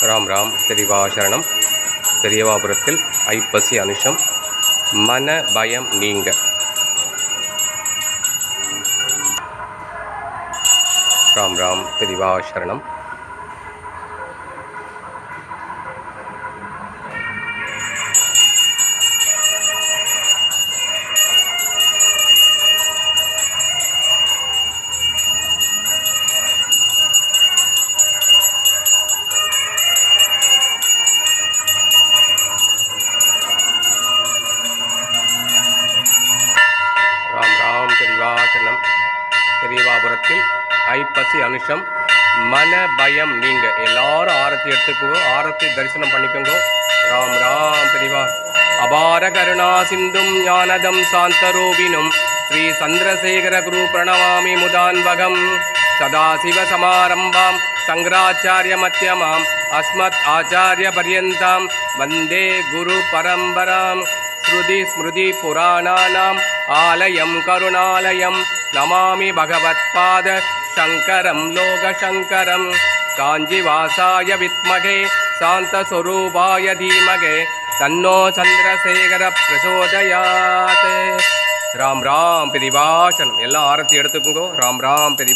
ராம் ராம் பெரிவாசரணம் பெரியவாபுரத்தில் ஐப்பசி அனுஷம். மன பயம் நீங்க. ராம் ராம் பெரிவாசரணம் ராம் ராம் பெரிவாசனம் ஐப்பசி அனுஷம். மன பயம் நீங்க. எல்லாரும் ஆரத்தி எடுத்துக்கோங்க. ஆரத்தி தரிசனம் பண்ணிக்கோங்க. ராம் ராம் பெரிவா. அபார கருணா சிந்தும் ஞானதம் சாந்தரூபினும். ஸ்ரீ சந்திரசேகர குரு பிரணவாமி முதான்வகம். சதாசிவ சமாரம்பாம். சங்கராச்சாரிய மத்தியமாம் அஸ்மத் ஆச்சாரிய பரியந்தாம். வந்தே குரு பரம்பராம். ஸ்ருதி ஸ்மிருதி புராணானாம். ஆலயம் கருணாலயம். நமாமி பகவத்பாத சங்கரம் லோகசங்கரம் காஞ்சிவாசாய வித்மகே. சாந்தஸ்வரூபாய தீமகே. தன்னோ சந்திரசேகர பிரசோதயாத். ராம் ராம் பெரிவாசனம். எல்லாம் ஆரத்தி எடுத்துக்கோங்க. ராம் ராம் பெரி